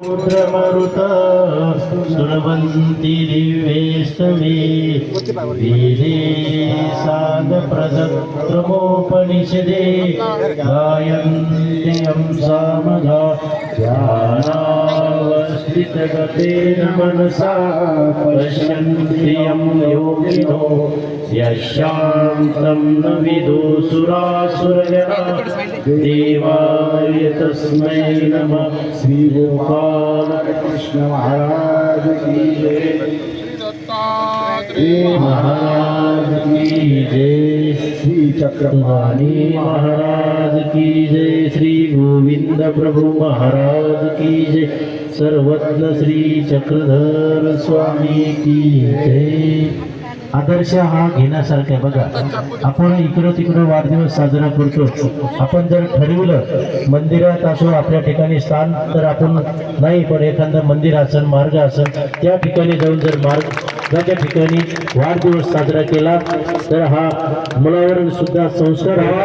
रुद्रमरुत सुरवन्ति दिव्येस्तवे वेदे साधप्रदक्रमोपनिषदे गायन्त्यं सामधा ध्यानावस्थितगतेन मनसा पश्यन्ति यं योगिनो यशान्तं न विदुसुरासुरजना देवाय तस्मै नमः श्रीगोपालकृष्ण महाराज की जय श्री महाराज की जय श्री चक्रपाणी महाराज की जय श्री गोविंद प्रभु महाराज की जय सर्वत्र श्री चक्रधर स्वामी की जय. आदर्श हा घेण्यासारखा आहे. बघा आपण इकडं तिकडं वाढदिवस साजरा करतो. आपण जर ठरविलं मंदिरात असो आपल्या ठिकाणी स्थान तर आपण नाही पण एखादं मंदिर असेल मार्ग असेल त्या ठिकाणी जाऊन जर मार्गाच्या ठिकाणी वाढदिवस साजरा केला तर हा मुलावर सुद्धा संस्कार हा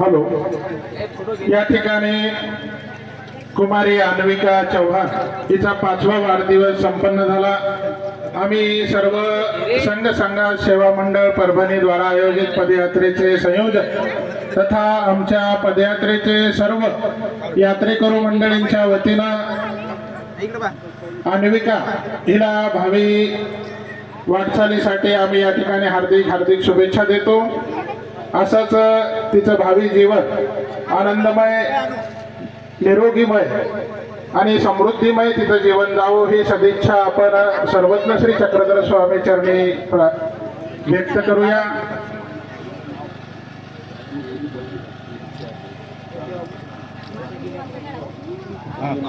हॅलो. या ठिकाणी कुमारी अन्विका चव्हाण हिचा पाचवा वाढदिवस संपन्न झाला. आम्ही सर्व संघ संघ सेवा मंडळ परभणीद्वारा आयोजित पदयात्रेचे संयोजक तथा आमच्या पदयात्रेचे सर्व यात्रेकरू मंडळींच्या वतीनं अन्विका हिला भावी वाटचालीसाठी आम्ही या ठिकाणी हार्दिक हार्दिक शुभेच्छा देतो. असंच तिचं भावी जीवन आनंदमय निरोगीमय आणि समृद्धीमय तिचं जीवन जावो ही सदिच्छा आपण सर्वज्ञ श्री चक्रधर स्वामी चरणी व्यक्त करूया.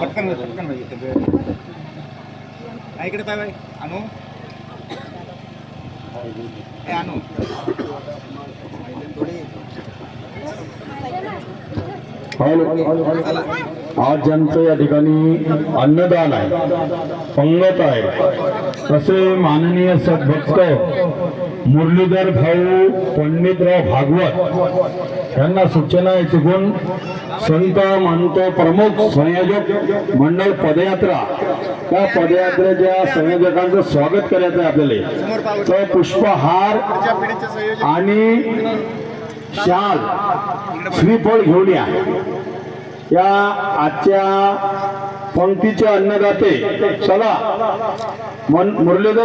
पटकन पटकन इकडे पाय बाय आणू ए, आणू आज ज्यांचं या ठिकाणी अन्नदान आहे पंगत आहे असे माननीय सद्भक्त मुरलीधर भाऊ पंडितराव भागवत यांना सूचना आहे संत मंत प्रमुख संयोजक मंडळ पदयात्रा. त्या पदयात्रेच्या संयोजकांचं स्वागत करायचं आहे आपल्याला. तर पुष्पहार आणि शाल श्रीफळ घेऊन या. या आजच्या पंक्तीचे अन्नदाते चला. मन मुरलीधर